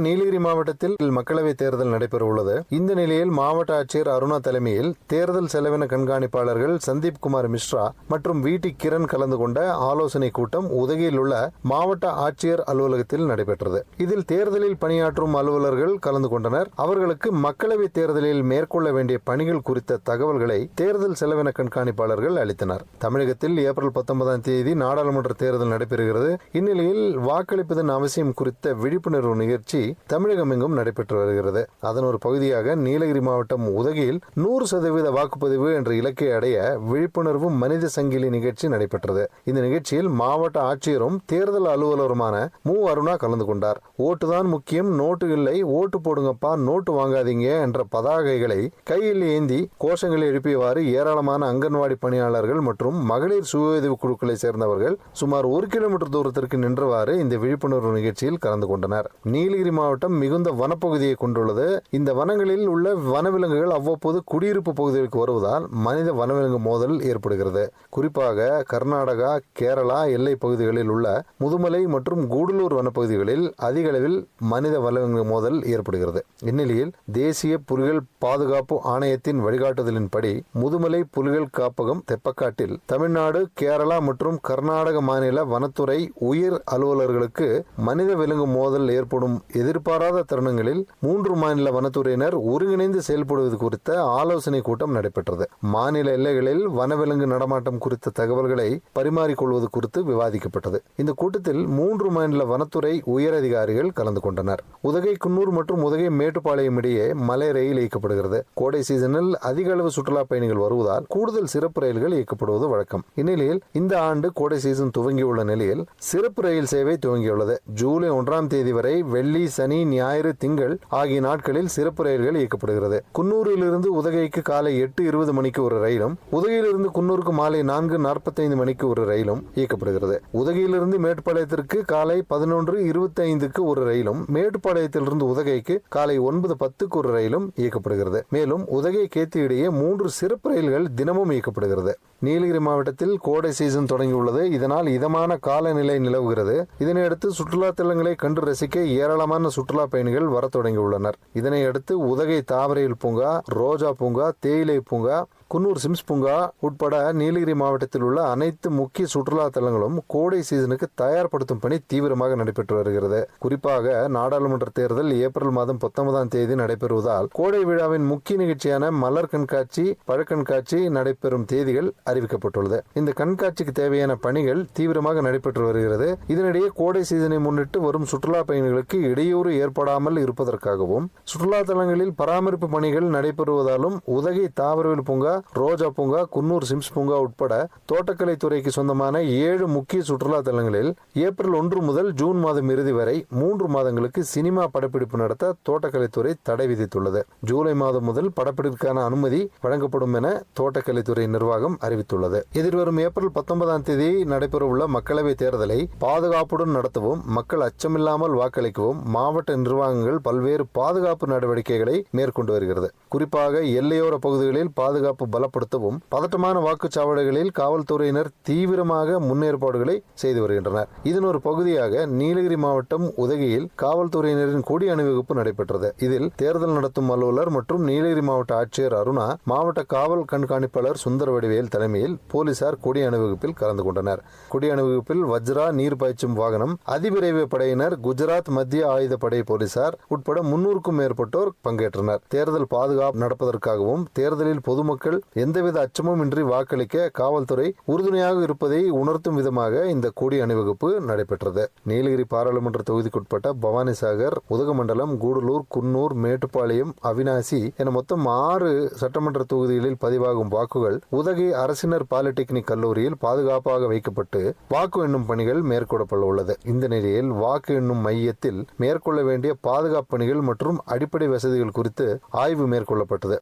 நீலகிரி மாவட்டத்தில் மக்களவை தேர்தல் நடைபெற உள்ளது இந்த நிலையில் மாவட்ட ஆட்சியர் அருணா தலைமையில் தேர்தல் செலவின கண்காணிப்பாளர்கள் சந்தீப் குமார் மிஸ்ரா மற்றும் விடி கிரண் கலந்து கொண்ட ஆலோசனை கூட்டம் உதகையில் உள்ள மாவட்ட ஆட்சியர் அலுவலகத்தில் நடைபெற்றது. இதில் தேர்தலில் பணியாற்றும் அலுவலர்கள் கலந்து கொண்டனர். அவர்களுக்கு மக்களவை தேர்தலில் மேற்கொள்ள வேண்டிய பணிகள் குறித்த தகவல்களை தேர்தல் செலவின கண்காணிப்பாளர்கள் அளித்தனர். தமிழகத்தில் ஏப்ரல் பத்தொன்பதாம் தேதி நாடாளுமன்ற தேர்தல் நடைபெறுகிறது. இந்நிலையில் வாக்களிப்பதன் அவசியம் குறித்த விழிப்புணர்வு நிகழ்ச்சி தமிழகம் எங்கும் நடைபெற்று வருகிறது. அதன் ஒரு பகுதியாக நீலகிரி மாவட்டம் உதகையில் நூறு சதவீத வாக்குப்பதிவு என்ற இலக்கை அடைய விழிப்புணர்வு மனித சங்கிலி நிகழ்ச்சி நடைபெற்றது. இந்த நிகழ்ச்சியில் மாவட்ட ஆட்சியரும் தேர்தல் அலுவலருமான மு. அருணா கலந்து கொண்டார். ஓட்டுதான் முக்கியம் நோட்டு இல்லை ஓட்டு போடுங்கப்பா நோட்டு வாங்காதீங்க என்ற பதாகைகளை கையில் ஏந்தி கோஷங்களை எழுப்பியவாறு ஏராளமான அங்கன்வாடி பணியாளர்கள் மற்றும் மகளிர் சுய உதவி குழுக்களை சேர்ந்தவர்கள் சுமார் ஒரு கிலோமீட்டர் தூரத்திற்கு நின்றவாறு இந்த விழிப்புணர்வு நிகழ்ச்சியில் கலந்து கொண்டனர். நீலகிரி மாவட்டம் மிகுந்த வனப்பகுதியை கொண்டுள்ளது. இந்த வனங்களில் உள்ள வனவிலங்குகள் அவ்வப்போது குடியிருப்பு பகுதிகளுக்கு வருவதால் மனித வனவிலங்கு மோதல் ஏற்படுகிறது. குறிப்பாக கர்நாடகா கேரளா எல்லை பகுதிகளில் உள்ள முதுமலை மற்றும் கூடலூர் வனப்பகுதிகளில் அதிக அளவில் மனித வனவிலங்கு மோதல் ஏற்படுகிறது. இந்நிலையில் தேசிய புலிகள் பாதுகாப்பு ஆணையத்தின் வழிகாட்டுதலின்படி முதுமலை புலிகள் காப்பகம் தெப்பக்காட்டில் தமிழ்நாடு கேரளா மற்றும் கர்நாடக மாநில வனத்துறை உயர் அலுவலர்களுக்கு மனித விலங்கு மோதல் ஏற்படும் எதிர்பாராத தருணங்களில் மூன்று மாநில வனத்துறையினர் ஒருங்கிணைந்து செயல்படுவது குறித்த ஆலோசனை கூட்டம் நடைபெற்றது. மாநில எல்லைகளில் வனவிலங்கு நடமாட்டம் குறித்த தகவல்களை பரிமாறிக்கொள்வது குறித்து விவாதிக்கப்பட்டது. இந்த கூட்டத்தில் மூன்று மாநில வனத்துறை உயர் அதிகாரிகள் கலந்து கொண்டனர். உதகை குன்னூர் மற்றும் உதகை மேட்டுப்பாளையம் இடையே மலை ரயில் இயக்கப்படுகிறது. கோடை சீசனில் அதிக அளவு சுற்றுலா பயணிகள் வருவதால் கூடுதல் சிறப்பு ரயில்கள் இயக்கப்படுவது வழக்கம். இந்நிலையில் இந்த ஆண்டு கோடை சீசன் துவங்கியுள்ள நிலையில் சிறப்பு ரயில் சேவை துவங்கியுள்ளது. ஜூலை ஒன்றாம் தேதி வரை வெள்ளி சனி ஞாயிறு திங்கள் ஆகிய நாட்களில் சிறப்பு ரயில்கள் இயக்கப்படுகிறது. குன்னூரிலிருந்து உதகைக்கு காலை எட்டு இருபது மணிக்கு ஒரு ரயிலும் உதகையிலிருந்து குன்னூருக்கு மாலை நான்கு நாற்பத்தைந்து மணிக்கு ஒரு ரயிலும் இயக்கப்படுகிறது. உதகையிலிருந்து மேட்டுப்பாளையத்திற்கு காலை பதினொன்று இருபத்தி ஐந்துக்கு ஒரு ரயிலும் மேட்டுப்பாளையத்திலிருந்து உதகைக்கு காலை ஒன்பது பத்துக்கு ஒரு ரயிலும் இயக்கப்படுகிறது. மேலும் உதகை கேத்தி இடையே மூன்று சிறப்பு ரயில்கள் தினமும் இயக்கப்படுகிறது. நீலகிரி மாவட்டத்தில் கோடை சீசன் தொடங்கியுள்ளது. இதனால் இதமான காலநிலை நிலவுகிறது. இதனையடுத்து சுற்றுலா தலங்களை கண்டு ரசிக்க ஏராளமான சுற்றுலா பயணிகள் வர தொடங்கியுள்ளனர். இதனையடுத்து உதகை தாமரையில் பூங்கா ரோஜா பூங்கா தேயிலை பூங்கா குன்னூர் சிம்ஸ் பூங்கா உட்பட நீலகிரி மாவட்டத்தில் உள்ள அனைத்து முக்கிய சுற்றுலா தலங்களும் கோடை சீசனுக்கு தயார்படுத்தும் பணி தீவிரமாக நடைபெற்று வருகிறது. குறிப்பாக நாடாளுமன்ற தேர்தல் ஏப்ரல் மாதம் பத்தொன்பதாம் தேதி நடைபெறுவதால் கோடை விழாவின் முக்கிய நிகழ்ச்சியான மலர் கண்காட்சி பழக்கண்காட்சி நடைபெறும் தேதிகள் அறிவிக்கப்பட்டுள்ளது. இந்த கண்காட்சிக்கு தேவையான பணிகள் தீவிரமாக நடைபெற்று வருகிறது. இதனிடையே கோடை சீசனை முன்னிட்டு வரும் சுற்றுலா பயணிகளுக்கு இடையூறு ஏற்படாமல் இருப்பதற்காகவும் சுற்றுலா தலங்களில் பராமரிப்பு பணிகள் நடைபெறுவதாலும் உதகை தாவரவியல் பூங்கா ரோஜா பூங்கா குன்னூர் சிம்ஸ் பூங்கா உட்பட தோட்டக்கலை துறைக்கு சொந்தமான ஏழு முக்கிய சுற்றுலா தலங்களில் ஏப்ரல் ஒன்று முதல் ஜூன் மாதம் இறுதி வரை மூன்று மாதங்களுக்கு சினிமா படப்பிடிப்பு நடத்த தோட்டக்கலைத்துறை தடை விதித்துள்ளது. ஜூலை மாதம் முதல் படப்பிடிப்புக்கான அனுமதி வழங்கப்படும் என தோட்டக்கலைத்துறை நிர்வாகம் அறிவித்துள்ளது. எதிர்வரும் ஏப்ரல் பத்தொன்பதாம் தேதி நடைபெறவுள்ள மக்களவை தேர்தலை பாதுகாப்புடன் நடத்தவும் மக்கள் அச்சமில்லாமல் வாக்களிக்கவும் மாவட்ட நிர்வாகங்கள் பல்வேறு பாதுகாப்பு நடவடிக்கைகளை மேற்கொண்டு வருகிறது. குறிப்பாக எல்லையோர பகுதிகளில் பாதுகாப்பு பலப்படுத்தவும் பதட்டமான வாக்குச்சாவடிகளில் காவல்துறையினர் தீவிரமாக முன்னேற்பாடுகளை செய்து வருகின்றனர். இதன் ஒரு பகுதியாக நீலகிரி மாவட்டம் உதகையில் காவல்துறையினரின் கொடி அணிவகுப்பு நடைபெற்றது. இதில் தேர்தல் நடத்தும் அலுவலர் மற்றும் நீலகிரி மாவட்ட ஆட்சியர் அருணா மாவட்ட காவல் கண்காணிப்பாளர் சுந்தர வடிவேல் தலைமையில் போலீசார் கொடி அணிவகுப்பில் கலந்து கொண்டனர். கொடி அணிவகுப்பில் வஜ்ரா நீர் பாய்ச்சும் வாகனம் அதிவிரைவு படையினர் குஜராத் மத்திய ஆயுத படை போலீசார் உட்பட முன்னூறுக்கும் மேற்பட்டோர் பங்கேற்றனர். தேர்தல் பாதுகாப்பு நடப்பதற்காகவும் தேர்தலில் பொதுமக்கள் எந்தவித அச்சமும் இன்றி வாக்களிக்க காவல்துறை உறுதுணையாக இருப்பதை உணர்த்தும் விதமாக இந்த கொடி அணிவகுப்பு நடைபெற்றது. நீலகிரி பாராளுமன்ற தொகுதிக்குட்பட்ட பவானிசாகர் உதகமண்டலம் கூடலூர் குன்னூர் மேட்டுப்பாளையம் அவினாசி என மொத்தம் ஆறு சட்டமன்ற தொகுதிகளில் பதிவாகும் வாக்குகள் உதகை அரசினர் பாலிடெக்னிக் கல்லூரியில் பாதுகாப்பாக வைக்கப்பட்டு வாக்கு எண்ணும் பணிகள் மேற்கொள்ளப்பட உள்ளது. இந்த நிலையில் வாக்கு எண்ணும் மையத்தில் மேற்கொள்ள வேண்டிய பாதுகாப்பு பணிகள் மற்றும் அடிப்படை வசதிகள் குறித்து ஆய்வு மேற்கொள்ளப்பட்டது.